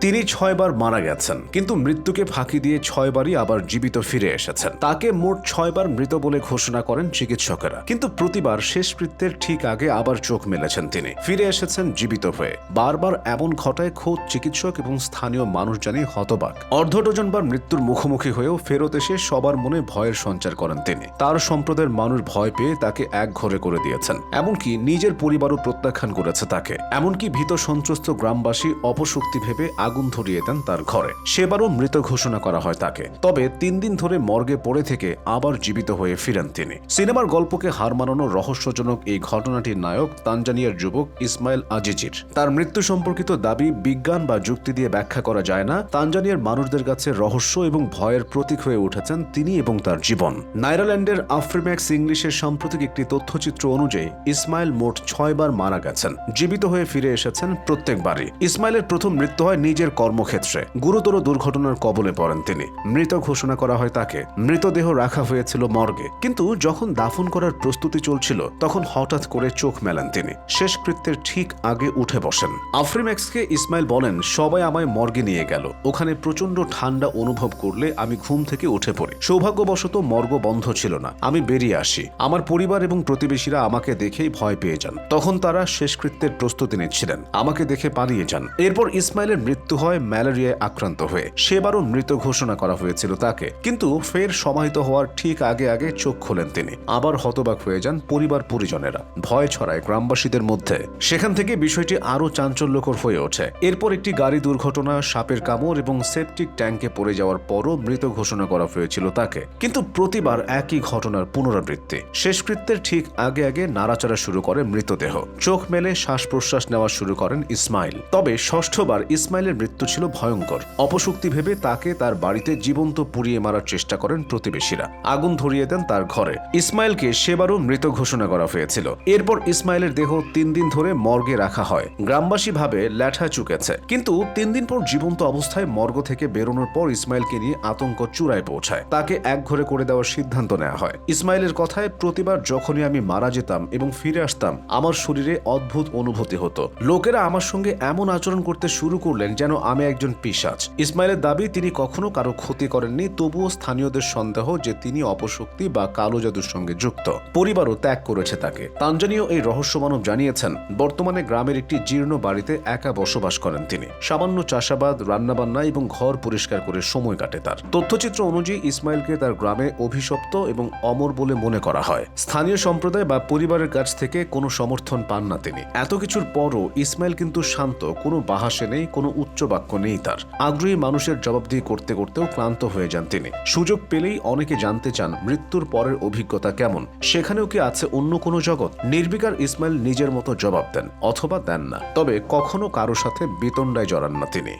তিনি ছয়বার মারা গেছেন, কিন্তু মৃত্যুকে ফাঁকি দিয়ে ছয়বারই আবার জীবিত ফিরে এসেছেন। তাকে মোট ছয়বার মৃত বলে ঘোষণা করেন চিকিৎসকেরা, কিন্তু প্রতিবার শেষকৃত্যের ঠিক আগে আবার চোখ মেলেছেন তিনি। ফিরে এসেছেন জীবিত হয়ে। বারবার এমন ঘটায় খোদ চিকিৎসক এবং স্থানীয় মানুষ জানি হতবাক। অর্ধ ডজনবার মৃত্যুর মুখোমুখি হয়েও ফেরত এসে সবার মনে ভয়ের সঞ্চার করেন তিনি। তার সম্প্রদায়ের মানুষ ভয় পেয়ে তাকে এক ঘরে করে দিয়েছেন। এমনকি নিজের পরিবারও প্রত্যাখ্যান করেছে তাকে। এমনকি ভীত সন্ত্রস্ত গ্রামবাসী অপশক্তি ভেবে আগুন ধরিয়ে দেন তার ঘরে। সেবারও মৃত ঘোষণা করা হয় তাকে। তবে তিন দিন ধরে মর্গে পড়ে থেকে আবার জীবিত হয়ে ফিরেন তিনি। সিনেমার গল্পকে হার মানানো রহস্যজনক এই ঘটনাটির নায়ক তানজানিয়ার যুবক ইসমাইল আজিজির। তার মৃত্যু সম্পর্কিত দাবি বিজ্ঞান বা যুক্তি দিয়ে ব্যাখ্যা করা যায় না। তানজানিয়ার মানুষদের কাছে রহস্য এবং ভয়ের প্রতীক হয়ে উঠেছেন তিনি এবং তার জীবন। নাইরাল্যান্ডের আফ্রিম্যাক্স ইংলিশের সাম্প্রতিক একটি তথ্যচিত্র অনুযায়ী ইসমাইল মোট ছয়বার মারা গেছেন। জীবিত হয়ে ফিরে এসেছেন প্রত্যেকবারই। ইসমাইলের প্রথম মৃত্যু হয় নিজের কর্মক্ষেত্রে গুরুতর দুর্ঘটনার কবলে পড়েন তিনি। মৃত ঘোষণা করা হয় তাকে। মৃতদেহ রাখা হয়েছিল মর্গে। কিন্তু যখন দাফন করার প্রস্তুতি চলছিল, তখন হঠাৎ করে চোখ মেলেন তিনি। শেষকৃত্যের ঠিক আগে উঠে বসেন। আফ্রিম্যাক্সকে ইসমাইল বলেন, সবাই আমায় মর্গে নিয়ে গেল। ওখানে প্রচণ্ড ঠান্ডা অনুভব করলে আমি ঘুম থেকে উঠে পড়ি। সৌভাগ্যবশত মর্গ বন্ধ ছিল না। আমি বেরিয়ে আসি। আমার পরিবার এবং প্রতিবেশীরা আমাকে দেখেই ভয় পেয়ে যান। তখন তারা শেষকৃত্যের প্রস্তুতি নিচ্ছিলেন। আমাকে দেখে পালিয়ে যান। এরপর ইসমাইলের মৃত্যু হয় ম্যালেরিয়ায় আক্রান্ত হয়ে। সেবারও মৃত ঘোষণা করা হয়েছিল তাকে। কিন্তু ফের সমাহিত হওয়ার ঠিক আগে আগে চোখ খোলেন তিনি। আবার হতবাক হয়ে যান পরিবার পরিজনেরা। ভয় ছড়ায় গ্রামবাসীদের মধ্যে। সেখান থেকে বিষয়টি আরও চাঞ্চল্যকর হয়ে ওঠে। এরপর একটি গাড়ি দুর্ঘটনা, সাপের কামড় এবং সেপটিক ট্যাঙ্কে পড়ে যাওয়ার পরও মৃত ঘোষণা করা হয়েছিল তাকে। কিন্তু প্রতিবার একই ঘটনার পুনরাবৃত্তি। শেষকৃত্যের ঠিক আগে আগে নাড়াচাড়া শুরু করে মৃতদেহ। চোখ মেলে শ্বাস প্রশ্বাস নেওয়া শুরু করেন ইসমাইল। তবে ষষ্ঠবার ইসমাইলের মৃত্যু ছিল ভয়ঙ্কর। অপশক্তি ভেবে তাকে তার বাড়িতে জীবন্ত পুড়িয়ে মারার চেষ্টা করেন প্রতিবেশীরা। আগুন ধরিয়ে দেন তার ঘরে। ইসমাইলকে সেবারও মৃত ঘোষণা করা হয়েছিল। এরপর ইসমাইলের দেহ তিন দিন ধরে মর্গে রাখা হয়। গ্রামবাসী ভাবে ল্যাঠা চুকেছে। কিন্তু তিন দিন পর জীবন্ত অবস্থায় মর্গ থেকে বেরোনোর পর ইসমাইলকে নিয়ে আতঙ্ক চূড়ায় পৌঁছায়। তাকে এক ঘরে করে দেওয়ার সিদ্ধান্ত নেওয়া হয়। ইসমাইলের কথায়, প্রতিবার যখনই আমি মারা যেতাম এবং ফিরে আসতাম, আমার শরীরে অদ্ভুত অনুভূতি হতো। লোকেরা আমার সঙ্গে এমন আচরণ করতে শুরু করলেন যেন আমি একজন পিশাচ। ইসমাইলের দাবি, তিনি কখনো কারও ক্ষতি করেননি, তবুও স্থানীয়দের সন্দেহ যে তিনি অপশক্তি বা কালো জাদুর সঙ্গে যুক্ত। পরিবারও ত্যাগ করেছে তাকে। তানজানীয় এই রহস্য মানব জানিয়েছেন, বর্তমানে গ্রামের একটি জীর্ণ বাড়িতে একা বসবাস করেন তিনি। সামান্য চাষাবাদ, রান্নাবান্না এবং ঘর পরিষ্কার করে সময় কাটে তার। তথ্যচিত্র অনুযায়ী ইসমাইলকে তার গ্রামে অভিশপ্ত এবং অমর বলে মনে করা হয়। স্থানীয় সম্প্রদায় বা পরিবারের কাছ থেকে কোনো সমর্থন পান না তিনি। এত কিছুর পরও ইসমাইল কিন্তু শান্ত, কোনো বাহাসে নেই, কোনো উচ্চ বাক্য নেই তার। আগ্রহী মানুষের জবাবদিহি করতে করতেও ক্লান্ত হয়ে যান তিনি। সুযোগ পেলেই অনেকে জানতে চান মৃত্যুর পরের অভিজ্ঞতা কেমন। সেখানেও কি আছে অন্য কোনো জগৎ? নির্বিকার ইসমাইল নিজের মতো জবাব দেন, অথবা দেন না। তবে কখনো কারও সাথে বিতণ্ডায় জড়ান না তিনি।